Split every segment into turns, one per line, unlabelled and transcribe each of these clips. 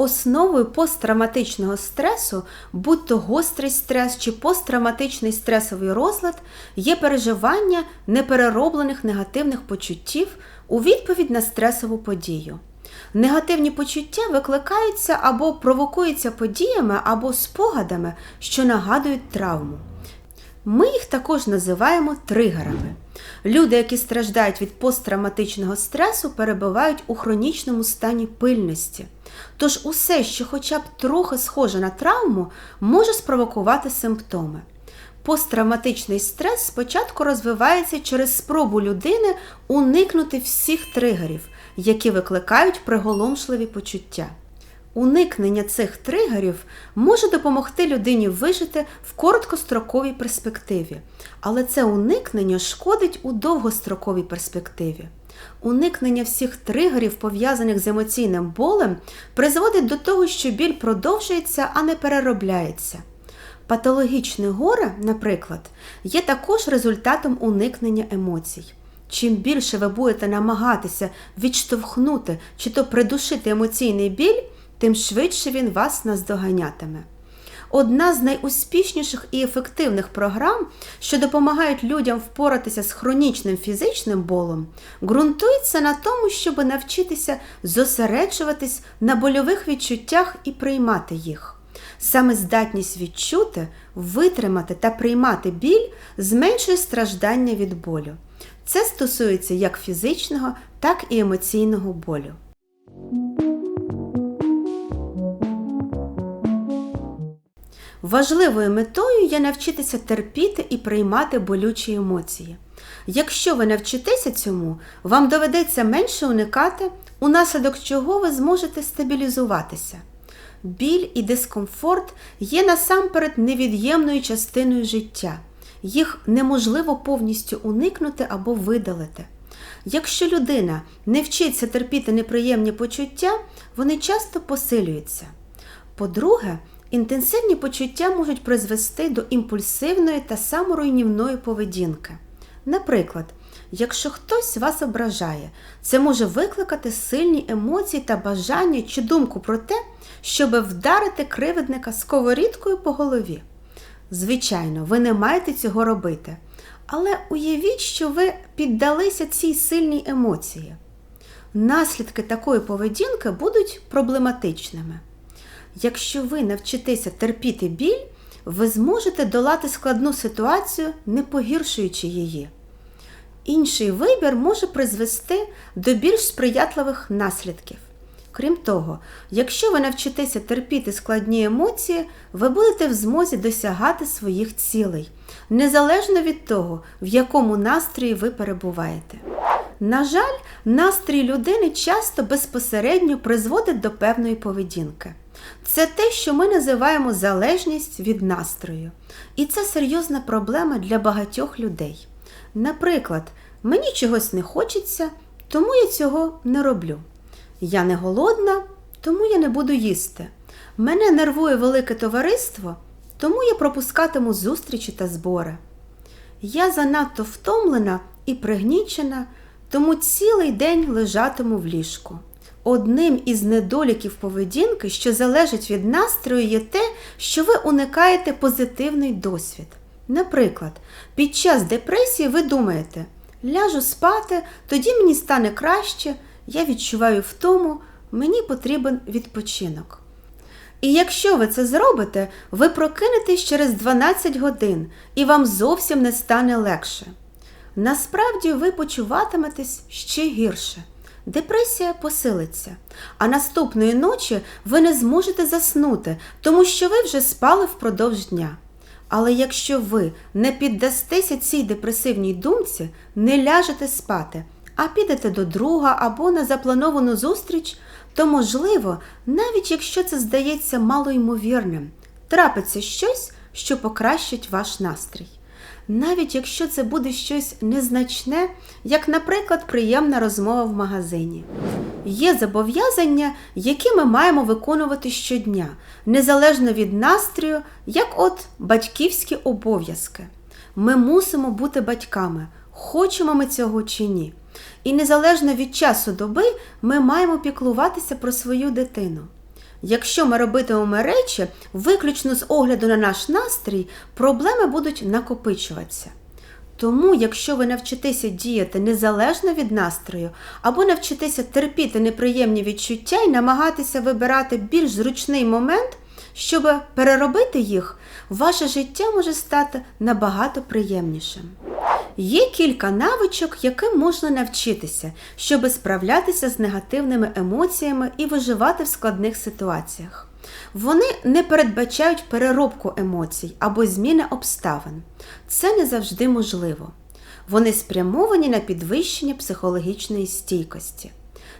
Основою посттравматичного стресу, будь то гострий стрес чи посттравматичний стресовий розлад, є переживання неперероблених негативних почуттів у відповідь на стресову подію. Негативні почуття викликаються або провокуються подіями або спогадами, що нагадують травму. Ми їх також називаємо тригерами. Люди, які страждають від посттравматичного стресу, перебувають у хронічному стані пильності. Тож усе, що хоча б трохи схоже на травму, може спровокувати симптоми. Посттравматичний стрес спочатку розвивається через спробу людини уникнути всіх тригерів, які викликають приголомшливі почуття. Уникнення цих тригерів може допомогти людині вижити в короткостроковій перспективі, але це уникнення шкодить у довгостроковій перспективі. Уникнення всіх тригерів, пов'язаних з емоційним болем, призводить до того, що біль продовжується, а не переробляється. Патологічне горе, наприклад, є також результатом уникнення емоцій. Чим більше ви будете намагатися відштовхнути чи то придушити емоційний біль, тим швидше він вас наздоганятиме. Одна з найуспішніших і ефективних програм, що допомагають людям впоратися з хронічним фізичним болем, ґрунтується на тому, щоб навчитися зосереджуватись на больових відчуттях і приймати їх. Саме здатність відчути, витримати та приймати біль зменшує страждання від болю. Це стосується як фізичного, так і емоційного болю. Важливою метою є навчитися терпіти і приймати болючі емоції. Якщо ви навчитеся цьому, вам доведеться менше уникати, унаслідок чого ви зможете стабілізуватися. Біль і дискомфорт є насамперед невід'ємною частиною життя. Їх неможливо повністю уникнути або видалити. Якщо людина не вчиться терпіти неприємні почуття, вони часто посилюються. По-друге, інтенсивні почуття можуть призвести до імпульсивної та саморуйнівної поведінки. Наприклад, якщо хтось вас ображає, це може викликати сильні емоції та бажання чи думку про те, щоб вдарити кривидника сковорідкою по голові. Звичайно, ви не маєте цього робити, але уявіть, що ви піддалися цій сильній емоції. Наслідки такої поведінки будуть проблематичними. Якщо ви навчитеся терпіти біль, ви зможете долати складну ситуацію, не погіршуючи її. Інший вибір може призвести до більш сприятливих наслідків. Крім того, якщо ви навчитеся терпіти складні емоції, ви будете в змозі досягати своїх цілей, незалежно від того, в якому настрої ви перебуваєте. На жаль, настрій людини часто безпосередньо призводить до певної поведінки. Це те, що ми називаємо залежність від настрою. І це серйозна проблема для багатьох людей. Наприклад, мені чогось не хочеться, тому я цього не роблю. Я не голодна, тому я не буду їсти. Мене нервує велике товариство, тому я пропускатиму зустрічі та збори. Я занадто втомлена і пригнічена, тому цілий день лежатиму в ліжку. Одним із недоліків поведінки, що залежить від настрою, є те, що ви уникаєте позитивний досвід. Наприклад, під час депресії ви думаєте, ляжу спати, тоді мені стане краще, я відчуваю втому, мені потрібен відпочинок. І якщо ви це зробите, ви прокинетесь через 12 годин і вам зовсім не стане легше. Насправді ви почуватиметесь ще гірше. Депресія посилиться, а наступної ночі ви не зможете заснути, тому що ви вже спали впродовж дня. Але якщо ви не піддастеся цій депресивній думці, не ляжете спати, а підете до друга або на заплановану зустріч, то, можливо, навіть якщо це здається малоймовірним, трапиться щось, що покращить ваш настрій. Навіть якщо це буде щось незначне, як, наприклад, приємна розмова в магазині. Є зобов'язання, які ми маємо виконувати щодня, незалежно від настрою, як от батьківські обов'язки. Ми мусимо бути батьками, хочемо ми цього чи ні. І незалежно від часу доби ми маємо піклуватися про свою дитину. Якщо ми робитимемо речі виключно з огляду на наш настрій, проблеми будуть накопичуватися. Тому, якщо ви навчитеся діяти незалежно від настрою, або навчитеся терпіти неприємні відчуття і намагатися вибирати більш зручний момент, щоб переробити їх, ваше життя може стати набагато приємнішим. Є кілька навичок, яким можна навчитися, щоб справлятися з негативними емоціями і виживати в складних ситуаціях. Вони не передбачають переробку емоцій або зміни обставин. Це не завжди можливо. Вони спрямовані на підвищення психологічної стійкості.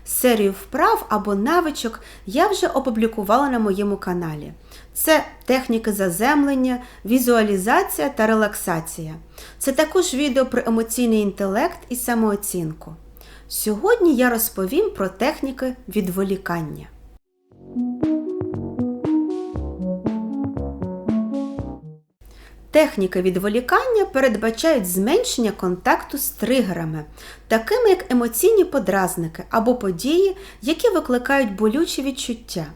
Серію вправ або навичок я вже опублікувала на моєму каналі. Це техніки заземлення, візуалізація та релаксація. Це також відео про емоційний інтелект і самооцінку. Сьогодні я розповім про техніки відволікання. Техніки відволікання передбачають зменшення контакту з тригерами, такими як емоційні подразники або події, які викликають болючі відчуття.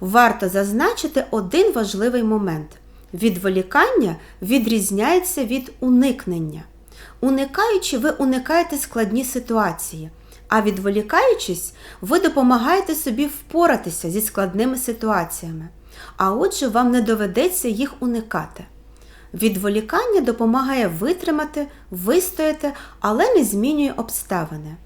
Варто зазначити один важливий момент: відволікання відрізняється від уникнення. Уникаючи, ви уникаєте складні ситуації, а відволікаючись, ви допомагаєте собі впоратися зі складними ситуаціями. А отже, вам не доведеться їх уникати. Відволікання допомагає витримати, вистояти, але не змінює обставини.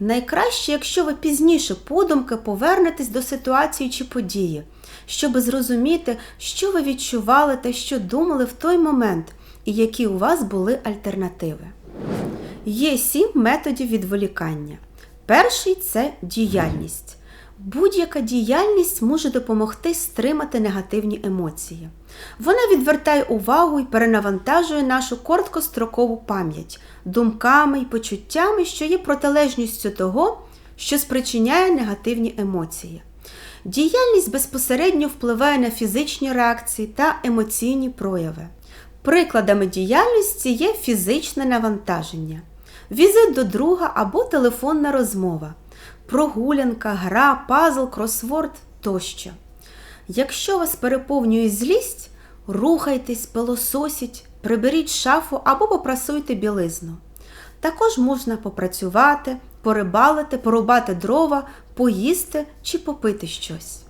Найкраще, якщо ви пізніше подумки повернетесь до ситуації чи події, щоб зрозуміти, що ви відчували та що думали в той момент, і які у вас були альтернативи. Є сім методів відволікання. Перший це діяльність. Будь-яка діяльність може допомогти стримати негативні емоції. Вона відвертає увагу і перенавантажує нашу короткострокову пам'ять думками і почуттями, що є протилежністю того, що спричиняє негативні емоції. Діяльність безпосередньо впливає на фізичні реакції та емоційні прояви. Прикладами діяльності є фізичне навантаження, візит до друга або телефонна розмова прогулянка, гра, пазл, кросворд тощо. Якщо вас переповнює злість, рухайтесь, пилососіть, приберіть шафу або попрасуйте білизну. Також можна попрацювати, порибалити, порубати дрова, поїсти чи попити щось.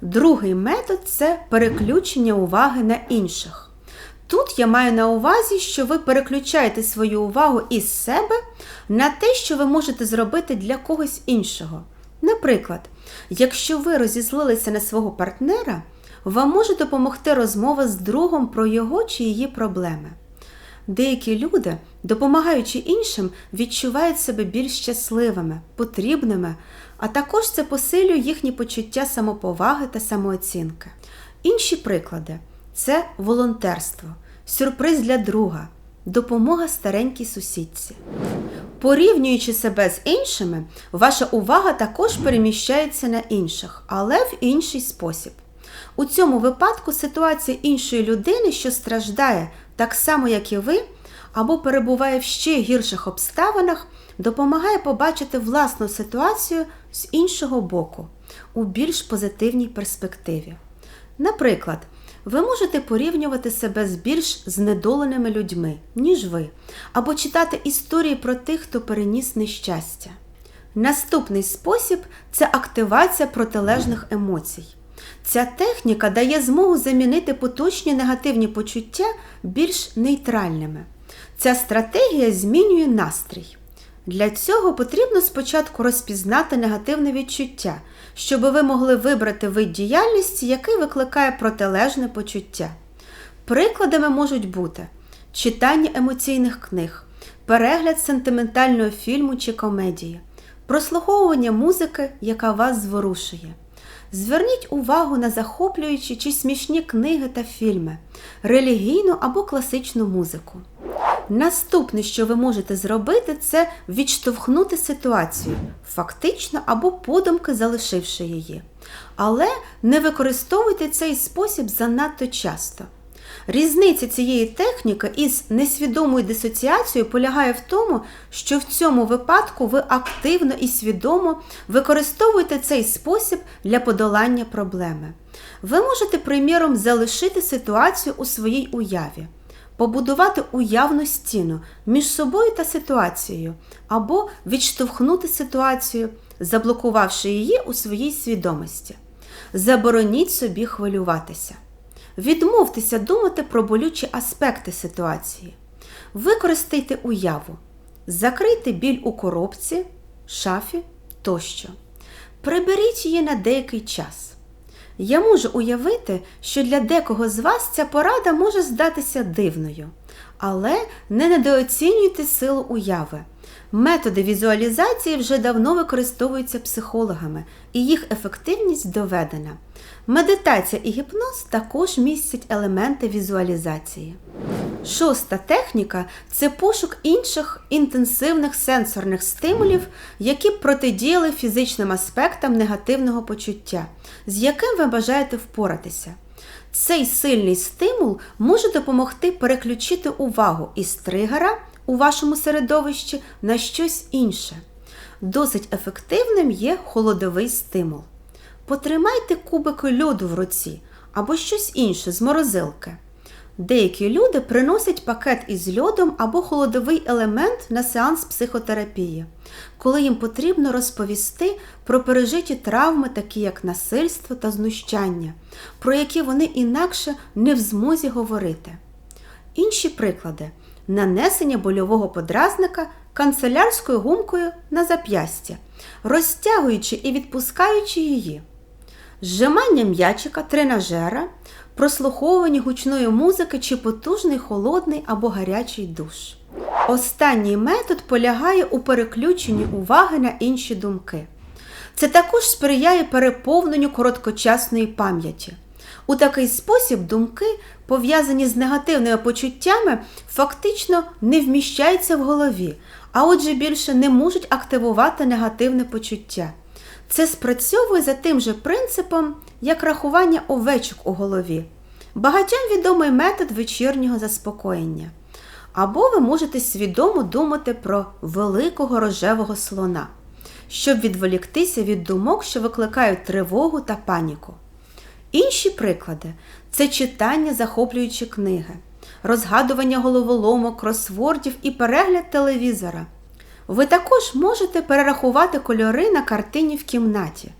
Другий метод це переключення уваги на інших. Тут я маю на увазі, що ви переключаєте свою увагу із себе на те, що ви можете зробити для когось іншого. Наприклад, якщо ви розізлилися на свого партнера, вам може допомогти розмова з другом про його чи її проблеми. Деякі люди, допомагаючи іншим, відчувають себе більш щасливими, потрібними, а також це посилює їхні почуття самоповаги та самооцінки. Інші приклади це волонтерство, сюрприз для друга, допомога старенькій сусідці. Порівнюючи себе з іншими, ваша увага також переміщається на інших, але в інший спосіб. У цьому випадку ситуація іншої людини, що страждає так само, як і ви, або перебуває в ще гірших обставинах, допомагає побачити власну ситуацію з іншого боку, у більш позитивній перспективі. Наприклад, ви можете порівнювати себе з більш знедоленими людьми, ніж ви, або читати історії про тих, хто переніс нещастя. Наступний спосіб це активація протилежних емоцій. Ця техніка дає змогу замінити поточні негативні почуття більш нейтральними. Ця стратегія змінює настрій. Для цього потрібно спочатку розпізнати негативне відчуття, щоб ви могли вибрати вид діяльності, який викликає протилежне почуття. Прикладами можуть бути читання емоційних книг, перегляд сентиментального фільму чи комедії, прослуховування музики, яка вас зворушує. Зверніть увагу на захоплюючі чи смішні книги та фільми, релігійну або класичну музику. Наступне, що ви можете зробити, це відштовхнути ситуацію, фактично або подумки залишивши її. Але не використовуйте цей спосіб занадто часто. Різниця цієї техніки із несвідомою дисоціацією полягає в тому, що в цьому випадку ви активно і свідомо використовуєте цей спосіб для подолання проблеми. Ви можете, приміром, залишити ситуацію у своїй уяві, побудувати уявну стіну між собою та ситуацією, або відштовхнути ситуацію, заблокувавши її у своїй свідомості. Забороніть собі хвилюватися. Відмовтеся думати про болючі аспекти ситуації. Використайте уяву. Закрийте біль у коробці, шафі тощо. Приберіть її на деякий час. Я можу уявити, що для декого з вас ця порада може здатися дивною, але не недооцінюйте силу уяви. Методи візуалізації вже давно використовуються психологами, і їх ефективність доведена. Медитація і гіпноз також містять елементи візуалізації. Шоста техніка це пошук інших інтенсивних сенсорних стимулів, які протидіяли фізичним аспектам негативного почуття, з яким ви бажаєте впоратися. Цей сильний стимул може допомогти переключити увагу із тригера у вашому середовищі на щось інше. Досить ефективним є холодовий стимул. Потримайте кубики льоду в руці або щось інше з морозилки. Деякі люди приносять пакет із льодом або холодовий елемент на сеанс психотерапії, коли їм потрібно розповісти про пережиті травми, такі як насильство та знущання, про які вони інакше не в змозі говорити. Інші приклади нанесення больового подразника канцелярською гумкою на зап'ястя, розтягуючи і відпускаючи її, зжимання м'ячика, тренажера, прослуховування гучної музики чи потужний холодний або гарячий душ. Останній метод полягає у переключенні уваги на інші думки. Це також сприяє переповненню короткочасної пам'яті. У такий спосіб думки, пов'язані з негативними почуттями, фактично не вміщаються в голові, а отже більше не можуть активувати негативне почуття. Це спрацьовує за тим же принципом, як рахування овечок у голові. Багатьом відомий метод вечірнього заспокоєння. Або ви можете свідомо думати про великого рожевого слона, щоб відволіктися від думок, що викликають тривогу та паніку. Інші приклади це читання захоплюючі книги, розгадування головоломок, кросвордів і перегляд телевізора. Ви також можете перерахувати кольори на картині в кімнаті,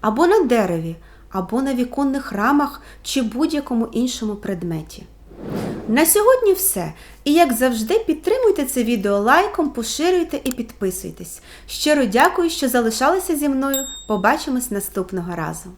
або на дереві, або на віконних рамах чи будь-якому іншому предметі. На сьогодні все. І як завжди, підтримуйте це відео лайком, поширюйте і підписуйтесь. Щиро дякую, що залишалися зі мною. Побачимось наступного разу!